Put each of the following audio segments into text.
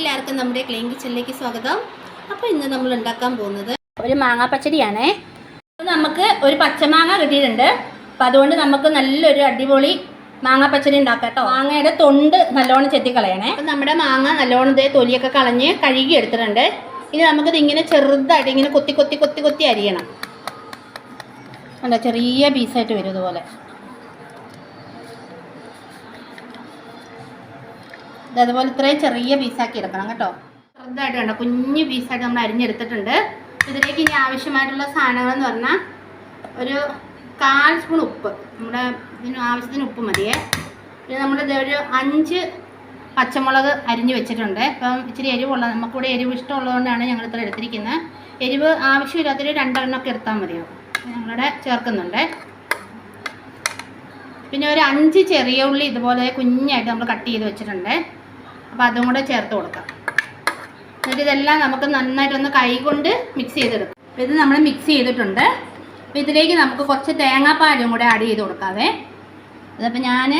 എല്ലാവർക്കും നമ്മുടെ ക്ലീൻ കിച്ചണിലേക്ക് സ്വാഗതം. അപ്പോൾ ഇന്ന് നമ്മൾ ഉണ്ടാക്കാൻ പോകുന്നത് ഒരു മാങ്ങാ പച്ചടിയാണേ. നമുക്ക് ഒരു പച്ചമാങ്ങ കിട്ടിയിട്ടുണ്ട്. അപ്പോൾ അതുകൊണ്ട് നമുക്ക് നല്ലൊരു അടിപൊളി മാങ്ങ പച്ചടി ഉണ്ടാക്കാം കേട്ടോ. മാങ്ങയുടെ തൊണ്ട് നല്ലോണം ചെത്തി കളയണേ അപ്പോൾ നമ്മുടെ മാങ്ങ നല്ലോണം ഇതേ തൊലിയൊക്കെ കളഞ്ഞ് കഴുകി എടുത്തിട്ടുണ്ട്. ഇനി നമുക്കിത് ഇങ്ങനെ ചെറുതായിട്ട് ഇങ്ങനെ കൊത്തി കൊത്തി കൊത്തി കൊത്തി അരിയണം. അല്ല ചെറിയ പീസായിട്ട് വരും ഇതുപോലെ. അതുപോലെ ഇത്രയും ചെറിയ പീസാക്കി എടുക്കണം കേട്ടോ. ചെറുതായിട്ട് വേണ്ട കുഞ്ഞു പീസായിട്ട് നമ്മൾ അരിഞ്ഞെടുത്തിട്ടുണ്ട്. ഇതിലേക്ക് ഇനി ആവശ്യമായിട്ടുള്ള സാധനങ്ങളെന്ന് പറഞ്ഞാൽ ഒരു കാൽ സ്പൂൺ ഉപ്പ്. നമ്മുടെ ഇതിന് ആവശ്യത്തിന് ഉപ്പ് മതിയേ. പിന്നെ നമ്മുടെ ഒരു അഞ്ച് പച്ചമുളക് അരിഞ്ഞ് വെച്ചിട്ടുണ്ട്. അപ്പം ഇച്ചിരി എരിവുള്ള നമുക്ക് നമുക്കിവിടെ എരിവ് ഇഷ്ടമുള്ളതുകൊണ്ടാണ് ഞങ്ങൾ ഇത്ര എടുത്തിരിക്കുന്നത് എരിവ് ആവശ്യമില്ലാത്തൊരു രണ്ടെണ്ണമൊക്കെ എടുത്താൽ മതിയോ? ഞങ്ങളുടെ ചേർക്കുന്നുണ്ട്. പിന്നെ ഒരു അഞ്ച് ചെറിയ ഉള്ളി ഇതുപോലെ കുഞ്ഞായിട്ട് നമ്മൾ കട്ട് ചെയ്ത് വെച്ചിട്ടുണ്ട്. അപ്പോൾ അതും കൂടെ ചേർത്ത് കൊടുക്കാം. എന്നിട്ട് ഇതെല്ലാം നമുക്ക് നന്നായിട്ടൊന്ന് കൈ കൊണ്ട് മിക്സ് ചെയ്തെടുക്കാം ഇത് നമ്മൾ മിക്സ് ചെയ്തിട്ടുണ്ട്. അപ്പോൾ ഇതിലേക്ക് നമുക്ക് കുറച്ച് തേങ്ങാപ്പാലും കൂടെ ആഡ് ചെയ്ത് കൊടുക്കാവേ. അതപ്പോൾ ഞാൻ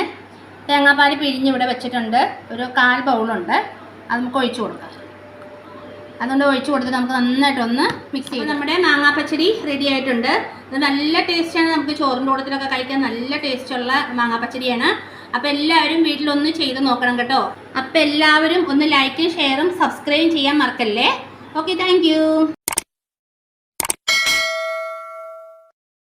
തേങ്ങാപ്പാൽ പിഴിഞ്ഞ് ഇവിടെ വെച്ചിട്ടുണ്ട്. ഒരു കാൽ ബൗളുണ്ട്. അത് നമുക്ക് ഒഴിച്ച് കൊടുക്കാം. അതുകൊണ്ട് ഒഴിച്ച് കൊടുത്ത് നമുക്ക് നന്നായിട്ടൊന്ന് മിക്സ് ചെയ്യും നമ്മുടെ മാങ്ങാ പച്ചടി റെഡി ആയിട്ടുണ്ട്. ഇത് നല്ല ടേസ്റ്റാണ് നമുക്ക് ചോറിന്റെ കൂട്ടത്തിലൊക്കെ കഴിക്കാൻ നല്ല ടേസ്റ്റുള്ള മാങ്ങാ അപ്പോൾ എല്ലാവരും വീട്ടിലൊന്ന് ചെയ്ത് നോക്കണം കേട്ടോ. അപ്പോൾ എല്ലാവരും ഒന്ന് ലൈക്കും ഷെയറും സബ്സ്ക്രൈബും ചെയ്യാൻ മറക്കല്ലേ? Okay thank